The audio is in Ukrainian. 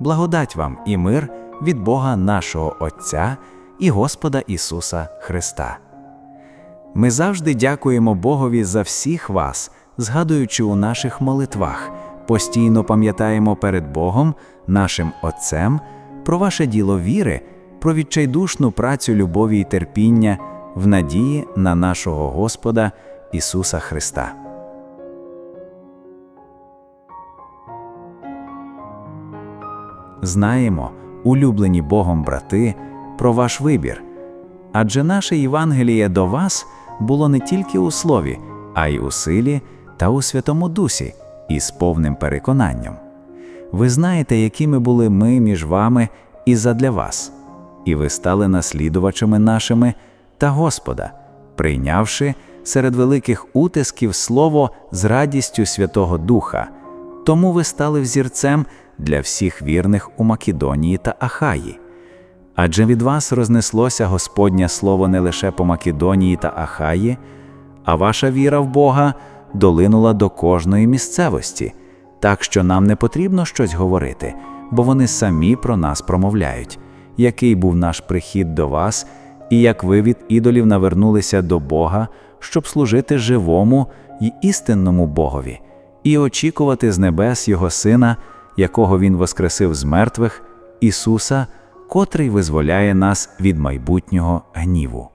Благодать вам і мир від Бога нашого Отця і Господа Ісуса Христа. Ми завжди дякуємо Богові за всіх вас, згадуючи у наших молитвах, постійно пам'ятаємо перед Богом, нашим Отцем, про ваше діло віри, про відчайдушну працю любові і терпіння в надії на нашого Господа Ісуса Христа. Знаємо, улюблені Богом брати, про ваш вибір. Адже наше Євангеліє до вас було не тільки у слові, а й у силі та у Святому Дусі, і з повним переконанням. Ви знаєте, якими були ми між вами і задля вас, і ви стали наслідувачами нашими та Господа, прийнявши серед великих утисків слово з радістю Святого Духа. Тому ви стали взірцем для всіх вірних у Македонії та Ахаї. Адже від вас рознеслося Господнє слово не лише по Македонії та Ахаї, а ваша віра в Бога долинула до кожної місцевості, так що нам не потрібно щось говорити, бо вони самі про нас промовляють, який був наш прихід до вас, і як ви від ідолів навернулися до Бога, щоб служити живому й істинному Богові, і очікувати з небес Його Сина, якого Він воскресив з мертвих, Ісуса, котрий визволяє нас від майбутнього гніву.